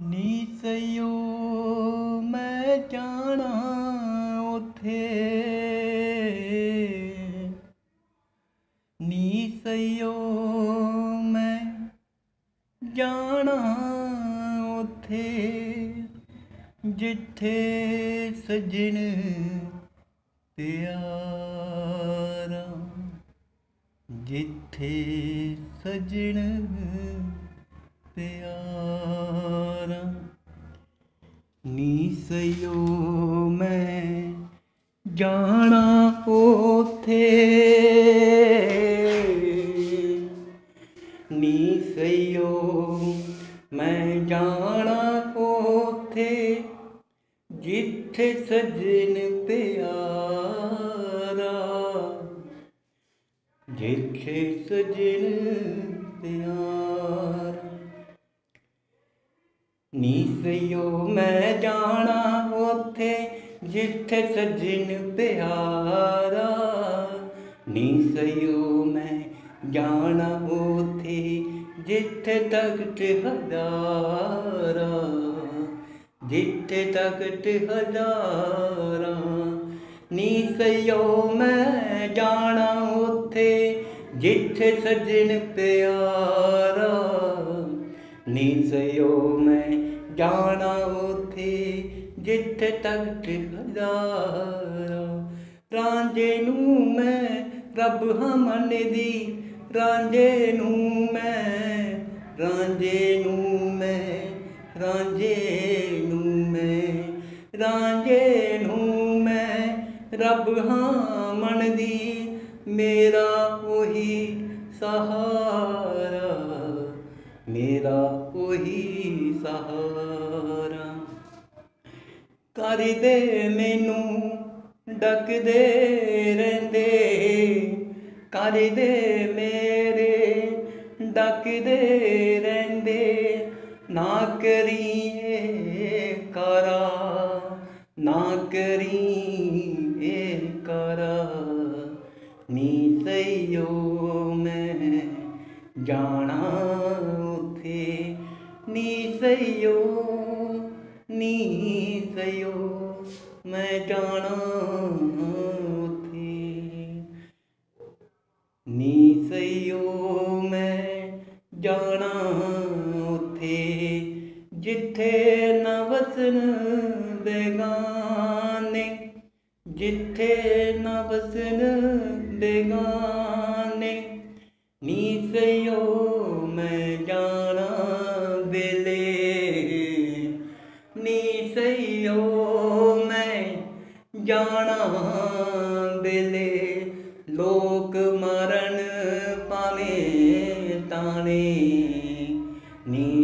ਨੀ ਸਯੋ ਮੈਂ ਜਾਣਾ ਉਥੇ। ਨੀ ਸਯੋ ਮੈਂ ਜਾਣਾ ਉਥੇ, ਜਿੱਥੇ ਸਜਣ ਪਿਆਰਾ ਜਿੱਥੇ ਸਜਣ ਪਿਆਰਾ ਨੀ ਮੈਂ ਜਾਣਾ ਉਥੇ ਨੀ ਸਯੋ ਮੈਂ ਜਾਣਾ ਉਥੇ ਜਿੱਥੇ ਸਜਣ ਪਿਆਰਾ। ਜਿੱਥੇ ਸਜਣ ਪਿਆਰਾ। ਨੀਸਿਓ ਮੈਂ ਜਾਣਾ ਉਥੇ ਜਿੱਥੇ ਸਜਣ ਪਿਆਰਾ ਨੀਸਿਓ ਮੈਂ ਜਾਣਾ ਉਥੇ ਜਿੱਥੇ ਤਖਤ ਹਜ਼ਾਰਾ ਜਿੱਥੇ ਤਖਤ ਹਜ਼ਾਰਾ ਨੀਸਿਓ ਮੈਂ ਜਾਣਾ ਉਥੇ ਜਿੱਥੇ ਸਜਣ ਪਿਆਰਾ ਨੀਸਿਓ ਮੈਂ ਜਾਣਾ ਉਥੇ, ਜਿੱਥੇ ਤਖਤ ਹਜ਼ਾਰਾ। ਰਾਂਝੇ ਨੂੰ ਮੈਂ ਰੱਬ ਹਾਂ ਮੰਨਦੀ, ਰਾਂਝੇ ਨੂੰ ਮੈਂ, ਰਾਂਝੇ ਨੂੰ ਮੈਂ, ਰਾਂਝੇ ਨੂੰ ਮੈਂ, ਰਾਂਝੇ ਨੂੰ ਮੈਂ ਰੱਬ ਹਾਂ ਮੰਨਦੀ। ਮੇਰਾ ਕਰਦੇ ਮੈਨੂੰ, ਡਕਦੇ ਰਹਿੰਦੇ। ਕਰਦੇ ਮੇਰੇ, ਡਕਦੇ ਰਹਿੰਦੇ। ਨਾ ਕਰੀਏ ਕਰਾ, ਨਾ ਕਰੀਏ ਕਰਾ। ਨੀ ਸਈਓ ਮੈਂ ਜਾਣਾ ਉਥੇ, ਨੀ ਸਈਓ ਨੀ ਸਈਓ ਮੈਂ ਜਾਣਾ ਉਥੇ। ਨੀ ਸਈਓ ਮੈਂ ਜਾਣਾ ਉਥੇ, ਜਿੱਥੇ ਨਾ ਵਸਨ ਬੇਗਾਨੇ, ਜਿੱਥੇ ਨਾ ਵਸਨ ਬੇਗਾਨੇ। ਨੀ ਸਈਓ प्राणा बेले लोक मरण पावे ताने नी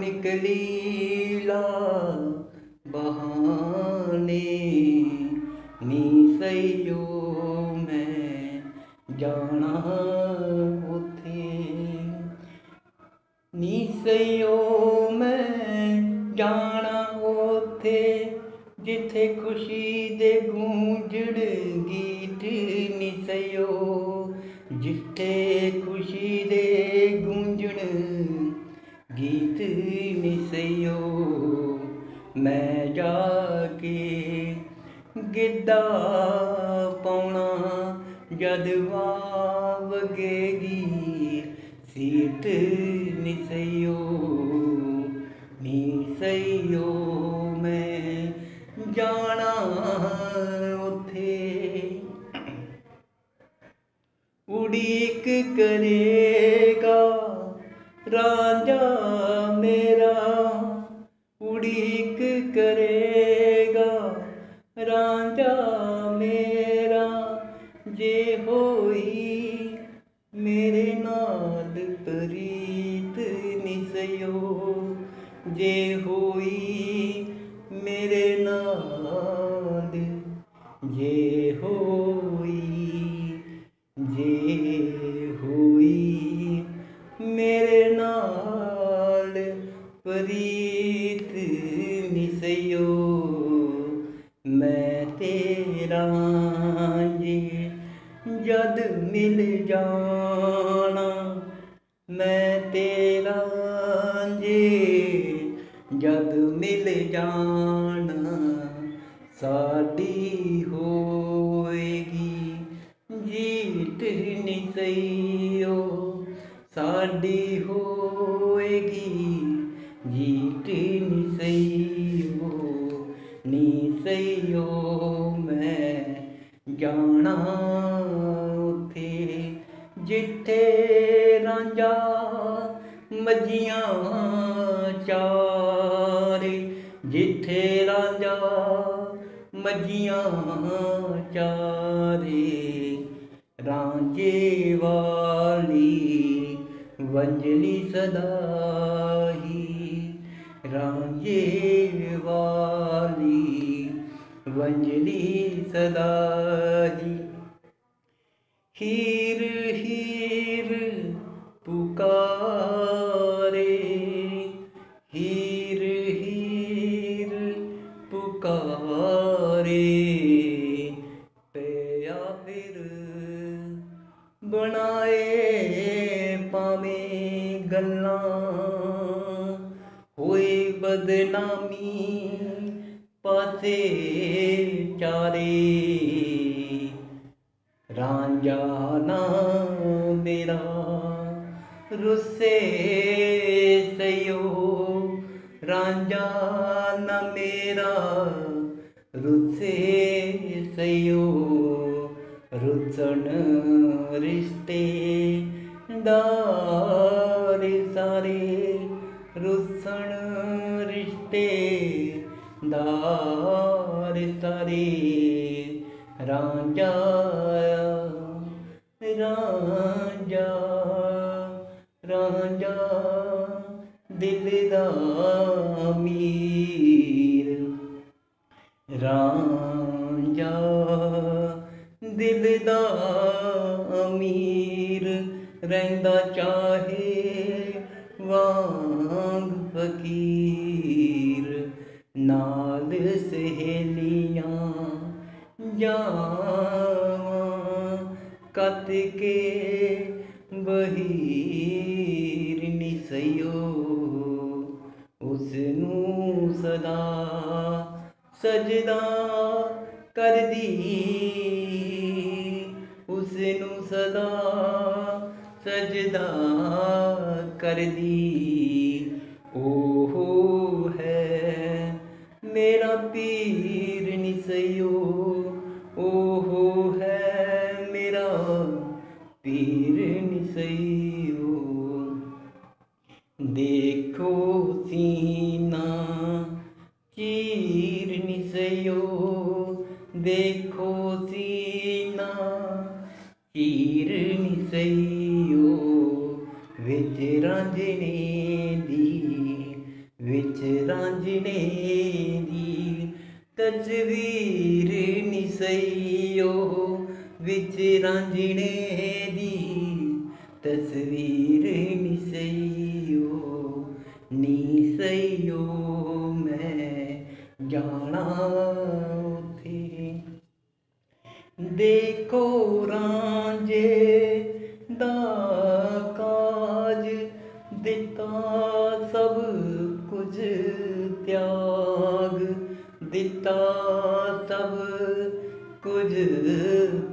ਨਿਕਲੀ ਲਾ ਬਹਾਨੇ। ਨੀ ਸਯੋ ਮੈਂ ਜਾਣਾ ਉਥੇ। ਨੀ ਸਯੋ ਮੈਂ ਜਾਣਾ ਉਥੇ। ਜਿੱਥੇ ਖੁਸ਼ੀ ਦੇ ਗੂੰਜਣ ਗੀਤ ਨੀ ਸਯੋ ਜਿੱਥੇ ਗਿੱਧਾ ਪਾਉਣਾ ਜਦ ਵਗੇਗੀ ਸੀਟ ਨੀ ਸਯੋ ਨੀ ਸਯੋ ਮੈਂ ਜਾਣਾ ਉਥੇ ਉਡੀਕ ਕਰੇਗਾ ਰਾਂਝਾ ਮੇਰਾ राजा मेरा जे होई मेरे नाल प्रीत निसयो जे हो ਜਾਣਾ ਸਾਡੀ ਹੋਏਗੀ ਜੀਤ ਨਿਸਈਓ ਸਾਡੀ ਹੋਏਗੀ ਜੀਤ ਨਿਸਈਓ ਨਿਸਈਓ ਮੈਂ ਜਾਣਾ ਉਥੇ ਜਿੱਥੇ ਰਾਂਝਾ ਮੱਝੀਆਂ ਚਾਰੇ ਜਿੱਥੇ ਰਾਂਝਾ ਮੱਝੀਆਂ ਚਾਰੇ ਰਾਂਝੇ ਵਾਲੀ ਵੰਜਲੀ ਸਦਾ ਹੀ ਰਾਂਝੇ ਵਾਲੀ ਵੰਜਲੀ ਸਦਾ ਹੀ ਹੀਰ ਬਣਾਏ ਪਾਵੇਂ ਗੱਲਾਂ ਹੋਏ ਬਦਨਾਮੀ ਪਾਸੇ ਚਾਰੇ ਰਾਂਝਾ ਨਾ ਮੇਰਾ ਰੁੱਸੇ ਸਯੋ ਰਾਂਝਾ ਨਾ ਮੇਰਾ ਰੁੱਸੇ ਸਯੋ ਰੁੱਸਣ ਰਿਸ਼ਤੇ ਦਾਰ ਸਾਰੇ ਰੁੱਸਣ ਰਿਸ਼ਤੇ ਦਾਰ ਸਾਰੇ ਰਾਂਝਾ ਰਾਂਝਾ ਰਾਂਝਾ ਦਿਲ ਦਾ ਮੀਰ ਰਾਂਝਾ ਦਿਲ ਦਾ ਅਮੀਰ ਰਹਿੰਦਾ ਚਾਹੇ ਵਾਂਗ ਫਕੀਰ ਨਾਲ ਸਹੇਲੀਆਂ ਜਾਵਾਂ ਕੱਤ ਕੇ ਬਹੀਰ ਨਿਸਯੋ ਉਸ ਨੂੰ ਸਦਾ ਸਜਦਾ ਕਰਦੀ ਉਸ सजदा कर दी। ओ हो है मेरा पीर निसयो। हो है मेरा पीर निसयो। दे ਵਿੱਚ ਰਾਂਝਣੇ ਦੀ ਤਸਵੀਰ ਨਹੀਂ ਨਿਸਯੋ ਵਿੱਚ ਰਾਂਝਣੇ ਦੀ ਤਸਵੀਰ ਨਿਸਈਓ ਨਿਸਈਓ ਮੈਂ ਜਾਣਾ ਉਥੇ। ਦੇਖੋ ਰਾਂਝੇ ਦਾ ਕਾਜ ਦਿੱਤਾ मुझ त्याग दिता सब कुछ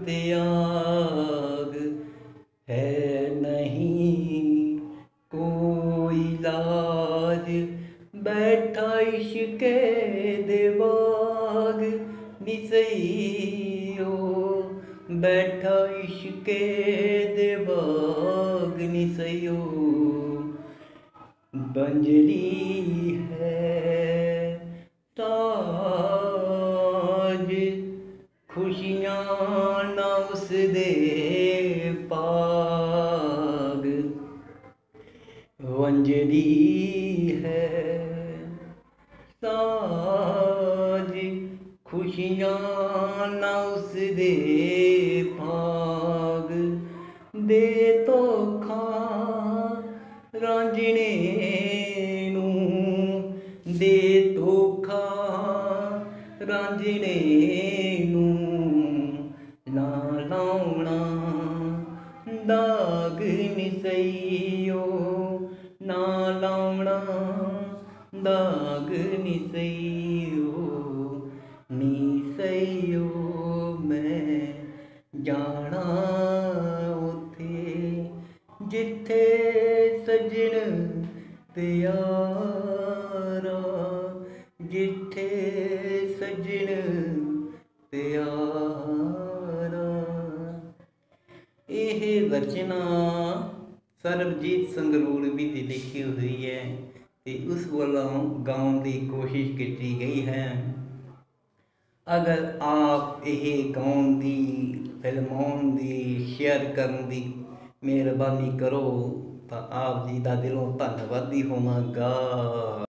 त्याग है नहीं। कोई लाज बैठा के देवाग निसई हो बैठा के बंजली है। ताज खुशी ഇന്ത്യയുടെ ਇਹ ਰਚਨਾ ਸਰਬਜੀਤ ਸੰਗਰੂਰ ਵੀ ਦੀ ਲਿਖੀ ਹੋਈ ਹੈ ਤੇ ਉਸ ਵੱਲੋਂ ਗਾਉਣ ਦੀ ਕੋਸ਼ਿਸ਼ ਕੀਤੀ ਗਈ ਹੈ। ਅਗਰ ਆਪ ਇਹ ਗਾਉਣ ਦੀ ਫਿਲਮਾਉਣ ਦੀ, ਸ਼ੇਅਰ ਕਰਨ ਦੀ ਮਿਹਰਬਾਨੀ ਕਰੋ ਤਾਂ ਆਪ ਜੀ ਦਾ ਦਿਲੋਂ ਧੰਨਵਾਦੀ ਹੋਵਾਂਗਾ।